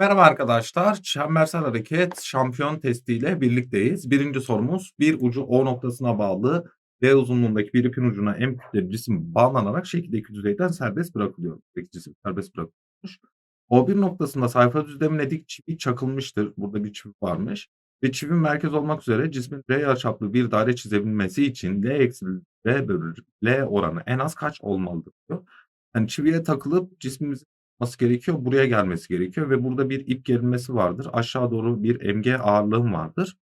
Merhaba arkadaşlar. Çembersel hareket şampiyon testiyle birlikteyiz. Birinci sorumuz bir ucu O noktasına bağlı D uzunluğundaki bir ipin ucuna M kütleli cisim bağlanarak şekildeki düzeyden serbest bırakılıyor. Peki cisim serbest bırakılmış. O1 noktasında sayfa düzlemine dik çivi çakılmıştır. Burada bir çivi varmış. Ve çivinin merkez olmak üzere cismin R yarıçaplı bir daire çizebilmesi için L eksi R bölü L oranı en az kaç olmalıdır diyor. Yani çiviye takılıp cismimizin olması gerekiyor. Buraya gelmesi gerekiyor ve burada bir ip gerilmesi vardır. Aşağı doğru bir mg ağırlığım vardır.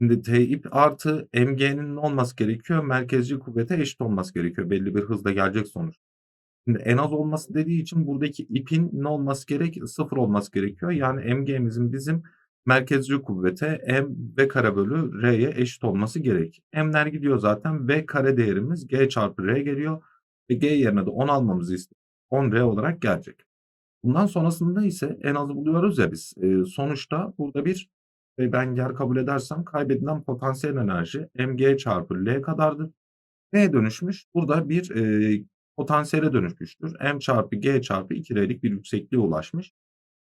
Şimdi T ip artı mg'nin ne olması gerekiyor? Merkezci kuvvete eşit olması gerekiyor. Belli bir hızla gelecek sonuç. Şimdi en az olması dediği için buradaki ipin ne olması gerek? Sıfır olması gerekiyor. Yani mg'mizin bizim merkezci kuvvete m v kare bölü r'ye eşit olması gerek. m'ler gidiyor zaten. v kare değerimiz g çarpı r geliyor. Ve g yerine de 10 almamızı istiyor. 10 r olarak gelecek. Bundan sonrasında ise en azı buluyoruz ya biz. Eee, sonuçta burada bir e, ben yer kabul edersem kaybedilen potansiyel enerji mg çarpı L kadardır. Neye dönüşmüş? Burada bir eee, potansiyele dönüşmüştür. M çarpı G çarpı 2R'lik bir yüksekliğe ulaşmış.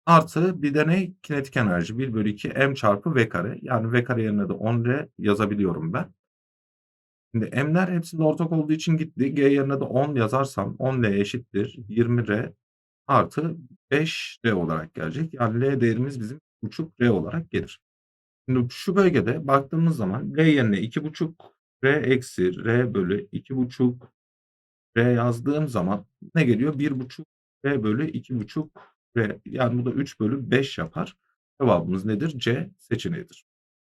Artı bir de ne? Kinetik enerji 1 bölü 2 M çarpı V kare. Yani V kare yerine de 10R yazabiliyorum ben. Şimdi M'ler hepsinde ortak olduğu için gitti. G yerine de 10 yazarsam 10L eşittir 20R artı 5R olarak gelecek. Yani L değerimiz bizim buçuk R olarak gelir. Şimdi şu bölgede baktığımız zaman L yerine 2,5 R eksi R bölü 2,5 R yazdığım zaman ne geliyor? 1,5 R bölü 2,5 R. Yani bu da 3 bölü 5 yapar. Cevabımız nedir? C seçeneğidir.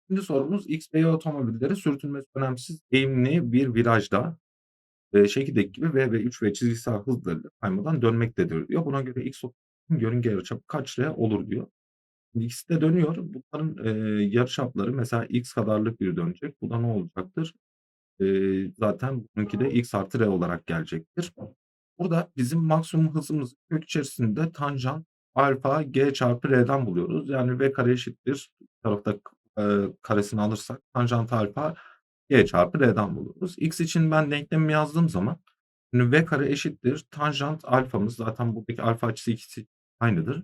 Şimdi sorumuz X ve Y otomobilleri sürtünmesi önemsiz eğimli bir virajda Eee, şekildeki gibi V ve 3 ve çizgisel hızlarıyla kaymadan dönmektedir diyor. Buna göre X otomobilinin yörünge yarıçapı kaç R olur diyor. İkisi de dönüyor. Bunların, eee, yarıçapları mesela X kadarlık bir dönecek. Bu da ne olacaktır? Eee, zaten bununki de X artı R olarak gelecektir. Burada bizim maksimum hızımızı kök içerisinde tanjant alfa G çarpı R'den buluyoruz. Yani V kare eşittir. Bir tarafta eee, karesini alırsak tanjant alfa G çarpı R'den buluruz. X için ben denklemimi yazdığım zaman şimdi V kare eşittir. Tanjant alfamız zaten buradaki alfa açısı ikisi aynıdır.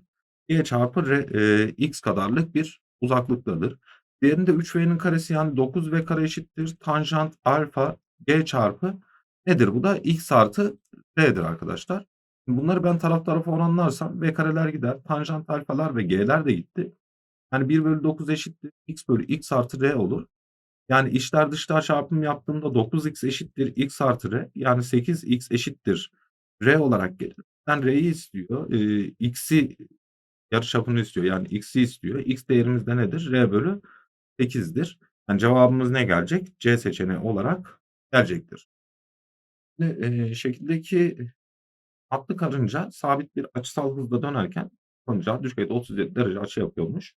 G çarpı R, eee, X kadarlık bir uzaklıktadır. Diğerinde 3V'nin karesi yani 9V kare eşittir. Tanjant alfa G çarpı nedir bu da? X artı R'dir arkadaşlar. Bunları ben taraf tarafa oranlarsam V kareler gider. Tanjant alfalar ve G'ler de gitti. Yani 1 bölü 9 eşittir. X bölü X artı R olur. Yani içler dışlar çarpımı yaptığımda 9x eşittir x artı r. Yani 8x eşittir r olarak gelir. Ben r'yi istiyor. Eee, x'i yarıçapını istiyor. Yani x'i istiyor. X değerimiz de nedir? R bölü 8'dir. Yani cevabımız ne gelecek? C seçeneği olarak gelecektir. Şimdi, eee, şekildeki atlı karınca sabit bir açısal hızla dönerken karınca düşeyde 37 derece açı yapıyormuş.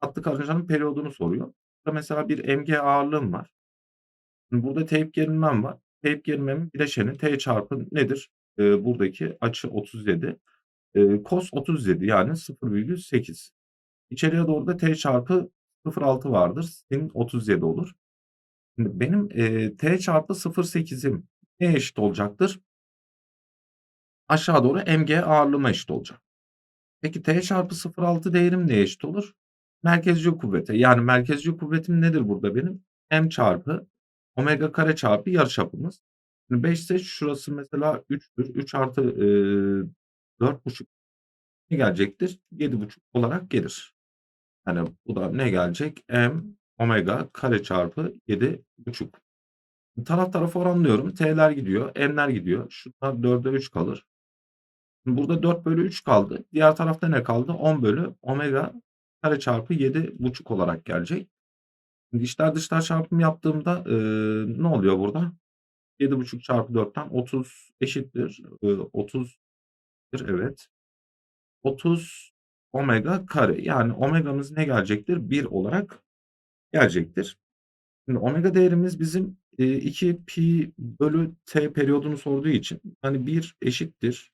Atlı karıncanın periyodunu soruyor. Burada mesela bir mg ağırlığım var. Burada teyp gerilmem var. Teyp gerimemin bileşeni T çarpı nedir? Eee, buradaki açı 37. Eee, cos 37 yani 0,8. İçeriye doğru da T çarpı 0,6 vardır. Sin 37 olur. Şimdi benim, eee, T çarpı 0,8'im neye eşit olacaktır? Aşağı doğru mg ağırlığıma eşit olacak. Peki T çarpı 0,6 değerim neye eşit olur? Merkezci kuvvete. Yani merkezci kuvvetim nedir burada benim? M çarpı omega kare çarpı yarıçapımız. Şimdi 5 ise şurası mesela 3'tür. 3 artı eee 4,5 ne gelecektir? 7,5 olarak gelir. Yani bu da ne gelecek? M omega kare çarpı 7,5. Taraf tarafa oranlıyorum. T'ler gidiyor. M'ler gidiyor. Şunlar 4'e 3 kalır. Burada 4 bölü 3 kaldı. Diğer tarafta ne kaldı? 10 bölü omega kare çarpı 7,5 olarak gelecek. Şimdi içler dışlar çarpımı yaptığımda eee, ne oluyor burada? 7,5 çarpı 4'ten 30 eşittir. Eee, 30'dur evet. 30 omega kare. Yani omega'mız ne gelecektir? 1 olarak gelecektir. Şimdi omega değerimiz bizim eee, 2 pi bölü t periyodunu sorduğu için hani 1 eşittir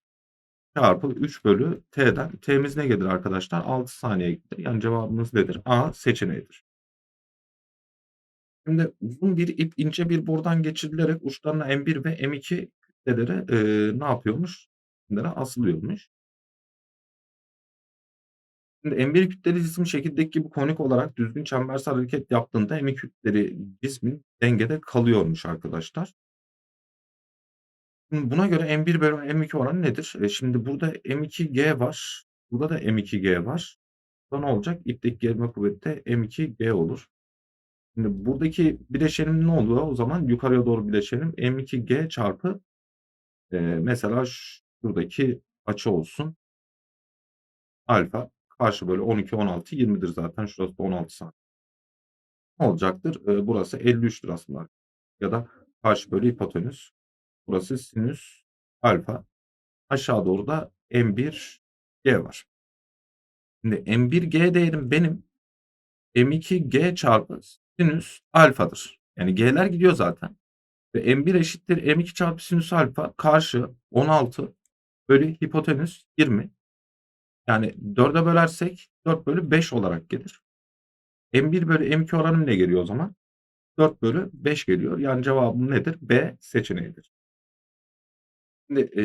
çarpı 3 bölü t'den. T'miz ne gelir arkadaşlar? 6 saniye gelir. Yani cevabımız nedir? A seçeneğidir. Şimdi uzun bir ip ince bir borudan geçirilerek uçlarına M1 ve M2 kütleleri eee, ne yapıyormuş? Bunlara asılıyormuş. Şimdi M1 kütleli cisim şekildeki gibi konik olarak düzgün çembersel hareket yaptığında M2 kütleli cismin dengede kalıyormuş arkadaşlar. Buna göre M1 bölü M2 oranı nedir? E, şimdi burada M2G var. Burada da M2G var. Burada ne olacak? İpteki gerilme kuvveti de M2G olur. Şimdi buradaki bileşenim ne oluyor? O zaman yukarıya doğru bileşenim M2G çarpı e, mesela şuradaki açı olsun. Alfa karşı bölü 12, 16, 20'dir zaten. Şurası da 16 santim. Ne olacaktır? E, burası 53'tür aslında. Ya da karşı bölü hipotenüs. Burası sinüs alfa. Aşağı doğru da M1G var. Şimdi M1G değerim benim M2G çarpı sinüs alfadır. Yani G'ler gidiyor zaten. Ve M1 eşittir M2 çarpı sinüs alfa karşı 16 bölü hipotenüs 20. Yani 4'e bölersek 4 bölü 5 olarak gelir. M1 bölü M2 oranım ne geliyor o zaman? 4 bölü 5 geliyor. Yani cevabım nedir? B seçeneğidir. Şimdi e,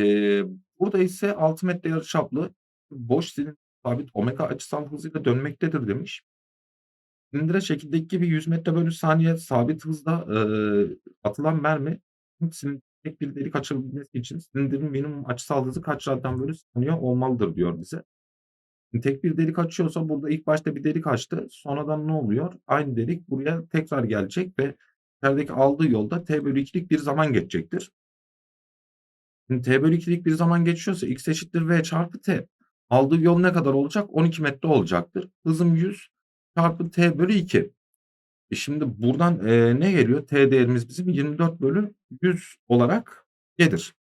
burada ise 6 metre yarıçaplı boş silindir sabit omega açısal hızıyla dönmektedir demiş. Silindire şekildeki gibi 100 metre bölü saniye sabit hızda e, atılan mermi silindirin tek bir delik açabilmesi için silindirin minimum açısal hızı kaç radyan bölü saniye olmalıdır diyor bize. Tek bir delik açıyorsa burada ilk başta bir delik açtı. Sonradan ne oluyor? Aynı delik buraya tekrar gelecek ve içerideki aldığı yolda t bölü 2'lik bir zaman geçecektir. T bölü 2'lik bir zaman geçiyorsa x eşittir v çarpı t. Aldığı yol ne kadar olacak? 12 metre olacaktır. Hızım 100 çarpı t bölü 2. E şimdi buradan e, ne geliyor? T değerimiz bizim 24 bölü 100 olarak gelir.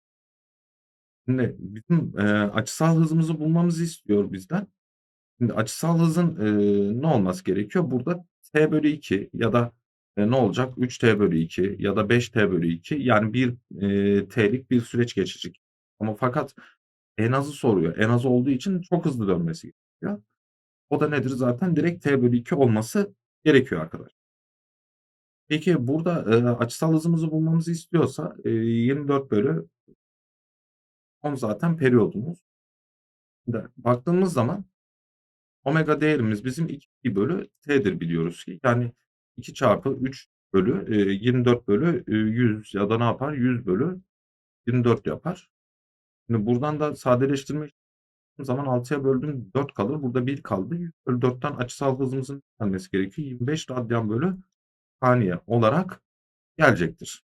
Şimdi bizim e, açısal hızımızı bulmamızı istiyor bizden. Şimdi açısal hızın e, ne olması gerekiyor? Burada t bölü 2 ya da e, ne olacak? 3t bölü 2 ya da 5t bölü 2 yani bir e, t'lik bir süreç geçecek. Ama fakat en azı soruyor. En az olduğu için çok hızlı dönmesi gerekiyor. O da nedir? Zaten direkt t bölü 2 olması gerekiyor arkadaşlar. Peki burada e, açısal hızımızı bulmamızı istiyorsa e, 24 bölü 10 zaten periyodumuz. Şimdi baktığımız zaman omega değerimiz bizim 2 bölü t'dir biliyoruz ki. Yani 2 çarpı 3 bölü e, 24 bölü e, 100 ya da ne yapar? 100 bölü 24 yapar. Şimdi buradan da sadeleştirme zaman 6'ya böldüm 4 kalır. Burada 1 kaldı. 100 bölü 4'ten açısal hızımızın gelmesi gerekiyor. 25 radyan bölü saniye olarak gelecektir.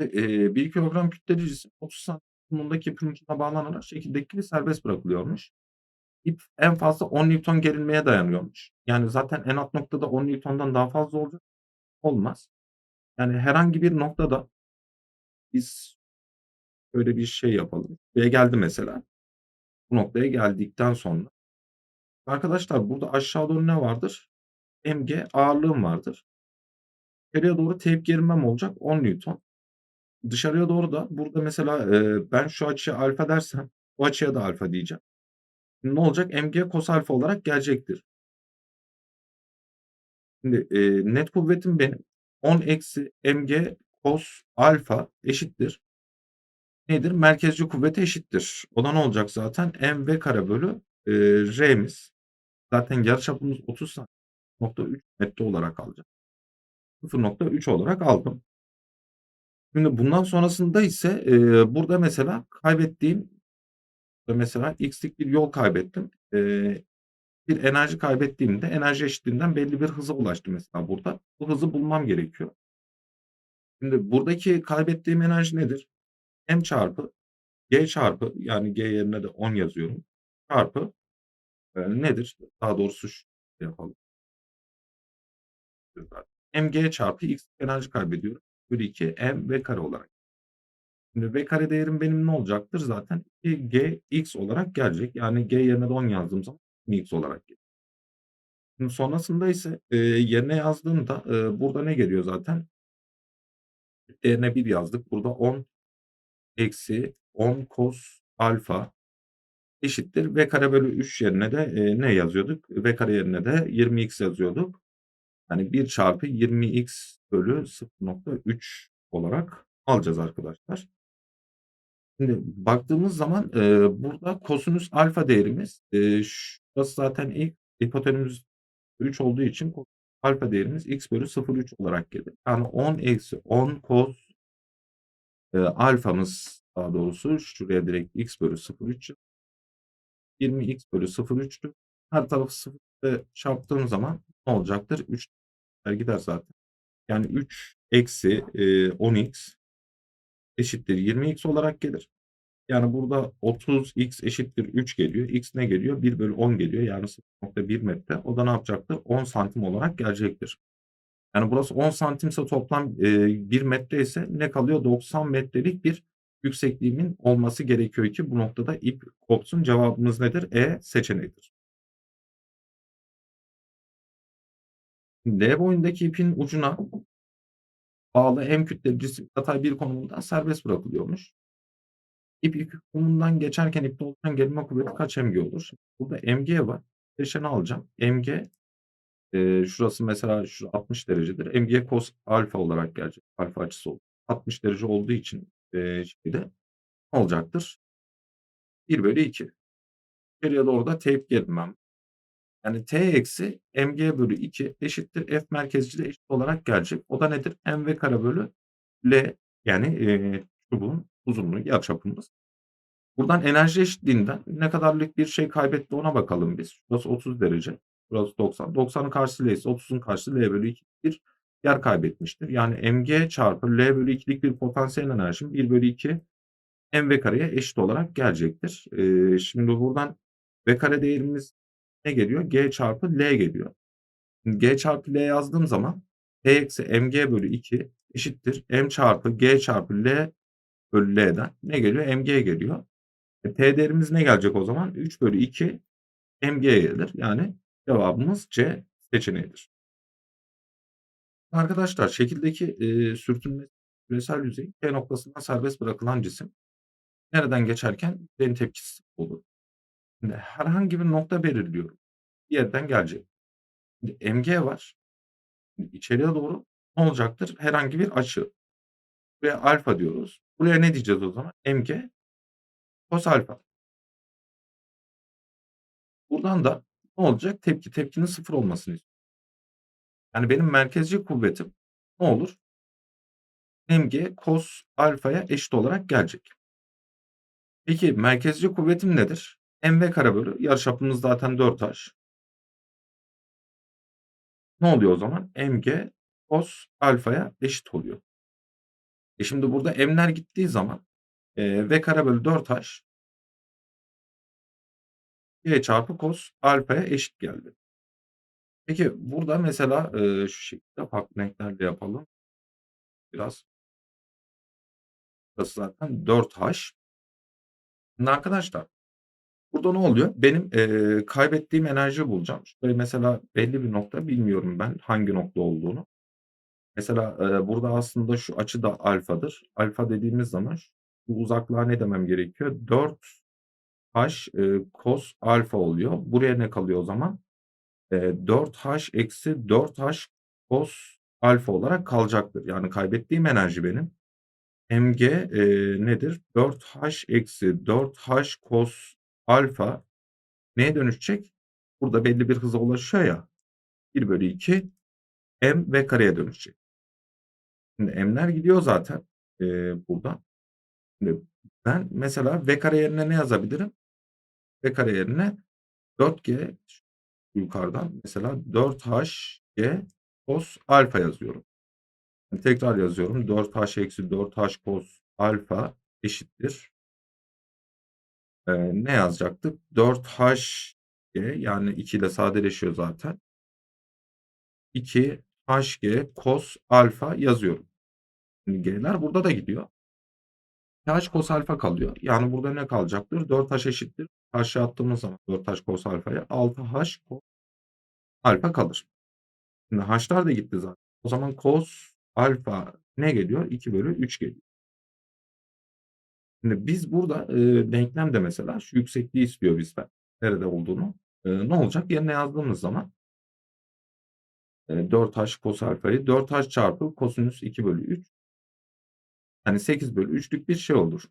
E, 1 kilogram kütleli cisim 30 santimundaki ucuna bağlanarak şekildeki gibi serbest bırakılıyormuş. İp en fazla 10 Newton gerilmeye dayanıyormuş. Yani zaten en alt noktada 10 Newton'dan daha fazla olacak. Olmaz. Yani herhangi bir noktada biz böyle bir şey yapalım. Buraya geldi mesela. Bu noktaya geldikten sonra arkadaşlar burada aşağı doğru ne vardır? mg ağırlığım vardır. İçeriye doğru teyp gerilmem olacak 10 Newton. Dışarıya doğru da burada mesela e, ben şu açıya alfa dersem bu açıya da alfa diyeceğim. Ne olacak? mg cos alfa olarak gelecektir. Şimdi e, net kuvvetim benim 10 eksi mg cos alfa eşittir. Nedir? Merkezci kuvveti eşittir. O da ne olacak zaten? mv kare bölü e, r'miz. Zaten yarıçapımız 30 santim. metre olarak alacağım. 0.3 olarak aldım. Şimdi bundan sonrasında ise e, burada mesela kaybettiğim mesela x'lik bir yol kaybettim. E, bir enerji kaybettiğimde enerji eşitliğinden belli bir hıza ulaştım mesela burada. Bu hızı bulmam gerekiyor. Şimdi buradaki kaybettiğim enerji nedir? M çarpı G çarpı yani G yerine de 10 yazıyorum. Çarpı e, nedir? Daha doğrusu şu yapalım. mg çarpı x enerji kaybediyorum. Bölü 2 m v kare olarak. Şimdi v kare değerim benim ne olacaktır? Zaten 2 gx olarak gelecek. Yani g yerine de 10 yazdığım zaman x olarak gelir. Şimdi sonrasında ise e, yerine yazdığımda e, burada ne geliyor zaten? Değerine 1 yazdık. Burada 10 eksi 10 cos alfa eşittir. V kare bölü 3 yerine de e, ne yazıyorduk? V kare yerine de 20x yazıyorduk. Yani 1 çarpı 20x bölü 0.3 olarak alacağız arkadaşlar. Şimdi baktığımız zaman, eee, burada kosinüs alfa değerimiz, eee, şurası zaten ilk hipotenüs 3 olduğu için alfa değerimiz x bölü 0,3 olarak gelir. Yani 10 eksi 10 kos eee, alfamız daha doğrusu şuraya direkt x bölü 0,3 20 x bölü 0,3'tü. Her tarafı 0 ile çarptığım zaman ne olacaktır? 3 gider zaten. Yani 3 eksi, eee, 10x eşittir 20x olarak gelir. Yani burada 30x eşittir 3 geliyor. X ne geliyor? 1 bölü 10 geliyor. Yani 0.1 metre. O da ne yapacaktır? 10 santim olarak gelecektir. Yani burası 10 santimse toplam e, 1 metre ise ne kalıyor? 90 metrelik bir yüksekliğimin olması gerekiyor ki bu noktada ip kopsun. Cevabımız nedir? E seçeneğidir. D boyundaki ipin ucuna bağlı M kütleli cisim yatay bir konumunda serbest bırakılıyormuş. İp ip konumundan geçerken ipte oluşan gerilme kuvveti kaç mg olur? Burada mg var. Bileşeni alacağım. mg e, şurası mesela şu 60 derecedir. mg cos alfa olarak gelecek. Alfa açısı olur. 60 derece olduğu için e, şeyde olacaktır? 1 bölü 2. İçeriye doğru da teyp gerilmem. Yani t eksi mg bölü 2 eşittir f merkezcide eşit olarak gelecek. O da nedir? mv kare bölü l yani e, çubuğun uzunluğu yarıçapımız. Buradan enerji eşitliğinden ne kadarlık bir şey kaybetti ona bakalım biz. Şurası 30 derece. Burası 90. 90'ın karşısı L ise 30'un karşısı L bölü 2 bir yer kaybetmiştir. Yani mg çarpı L bölü 2'lik bir potansiyel enerjim 1 bölü 2 mv kareye eşit olarak gelecektir. Ee, şimdi buradan v kare değerimiz ne geliyor? G çarpı L geliyor. G çarpı L yazdığım zaman T eksi mg bölü 2 eşittir. M çarpı G çarpı L bölü L'den ne geliyor? mg geliyor. E, T değerimiz ne gelecek o zaman? 3 bölü 2 mg gelir. Yani cevabımız C seçeneğidir. Arkadaşlar şekildeki e, sürtünme küresel yüzey T noktasından serbest bırakılan cisim nereden geçerken yüzeyin tepkisi olur. Şimdi herhangi bir nokta belirliyorum. Bir yerden gelecek. Şimdi mg var. Şimdi içeriye doğru ne olacaktır? Herhangi bir açı. Buraya alfa diyoruz. Buraya ne diyeceğiz o zaman? mg cos alfa. Buradan da ne olacak? Tepki tepkinin sıfır olmasını istiyorum. Yani benim merkezci kuvvetim ne olur? mg cos alfaya eşit olarak gelecek. Peki merkezci kuvvetim nedir? mv kare bölü yarıçapımız zaten 4h. Ne oluyor o zaman? mg cos alfaya eşit oluyor. E şimdi burada m'ler gittiği zaman e, v kare bölü 4h g çarpı cos alfaya eşit geldi. Peki burada mesela e, şu şekilde farklı renklerle yapalım. Biraz. Burası zaten 4h. Şimdi arkadaşlar burada ne oluyor? Benim e, kaybettiğim enerji bulacağım. Şöyle mesela belli bir nokta bilmiyorum ben hangi nokta olduğunu. Mesela e, burada aslında şu açı da alfadır. Alfa dediğimiz zaman bu uzaklığa ne demem gerekiyor? 4h e, cos alfa oluyor. Buraya ne kalıyor o zaman? E, 4h eksi 4h cos alfa olarak kalacaktır. Yani kaybettiğim enerji benim. mg e, nedir? 4h eksi 4h cos alfa neye dönüşecek? Burada belli bir hıza ulaşıyor ya. 1 bölü 2 m v kareye dönüşecek. Şimdi m'ler gidiyor zaten e, buradan. Şimdi ben mesela v kare yerine ne yazabilirim? v kare yerine 4g yukarıdan mesela 4hg cos alfa yazıyorum. Yani tekrar yazıyorum. 4h eksi 4h cos alfa eşittir. Ee, ne yazacaktık? 4hg yani 2 ile sadeleşiyor zaten. 2 hg cos alfa yazıyorum. Şimdi g'ler burada da gidiyor. h cos alfa kalıyor. Yani burada ne kalacaktır? 4h eşittir. H'ye attığımız zaman 4h cos alfaya 6h cos alfa kalır. Şimdi h'lar da gitti zaten. O zaman cos alfa ne geliyor? 2 bölü 3 geliyor. Şimdi biz burada e, denklemde mesela şu yüksekliği istiyor bizden. Nerede olduğunu. E, ne olacak? Yerine yazdığımız zaman e, 4h cos alfayı 4h çarpı kosinüs 2 bölü 3 yani 8 bölü 3'lük bir şey olur.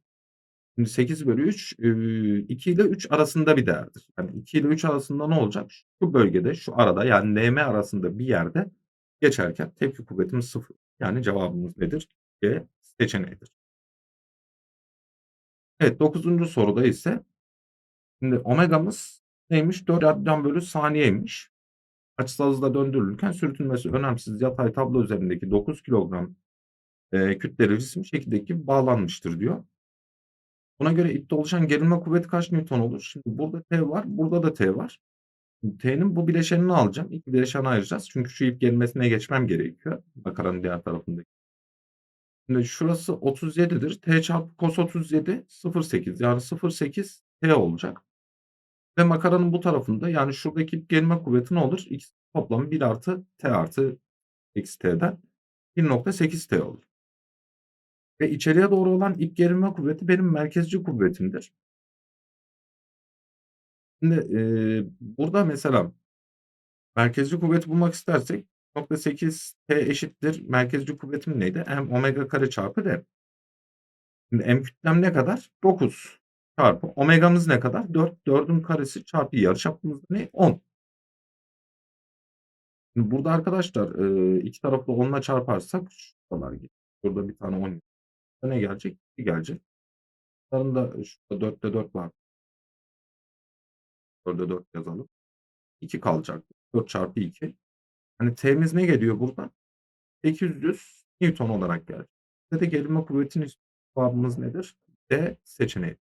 Şimdi 8/3, eee, 2 ile 3 arasında bir değerdir. Yani 2 ile 3 arasında ne olacak? Şu bölgede, şu arada yani NM arasında bir yerde geçerken tepki kuvvetimiz 0. Yani cevabımız nedir? C seçeneğidir. Evet, 9. soruda ise şimdi omegamız neymiş? 4 radyan bölü saniyeymiş. Açısal hızla döndürülürken sürtünmesi önemsiz yatay tablo üzerindeki 9 kilogram, eee, kütleli cisim şekildeki bağlanmıştır diyor. Buna göre ipte oluşan gerilme kuvveti kaç Newton olur? Şimdi burada T var, burada da T var. T'nin bu bileşenini alacağım. İlk bileşeni ayıracağız. Çünkü şu ip gerilmesine geçmem gerekiyor. Makaranın diğer tarafındaki. Şimdi şurası 37'dir. T çarpı cos 37 0,8 yani 0,8 T olacak. Ve makaranın bu tarafında yani şuradaki ip gerilme kuvveti ne olur? İkisinin toplamı 1 artı T artı eksi T'den 1,8 T olur. Ve içeriye doğru olan ip gerilme kuvveti benim merkezci kuvvetimdir. Şimdi, eee, burada mesela merkezci kuvveti bulmak istersek 0,8 T eşittir merkezci kuvvetim neydi? M omega kare çarpı D. Şimdi M kütlem ne kadar? 9 çarpı omegamız ne kadar? 4. 4'ün karesi çarpı yarıçapımız ne? 10. Şimdi burada arkadaşlar, eee, iki tarafı da 10'la çarparsak şuralar gelir. Burada bir tane 10 ne gelecek? 2 gelecek. Bunların şurada 4'te 4 var. 4'e 4 yazalım. 2 kalacak. 4 çarpı 2. Hani T'miz ne geliyor burada? 800 Newton olarak gelecek. Bizde de gerilme kuvvetinin cevabımız nedir? D seçeneği.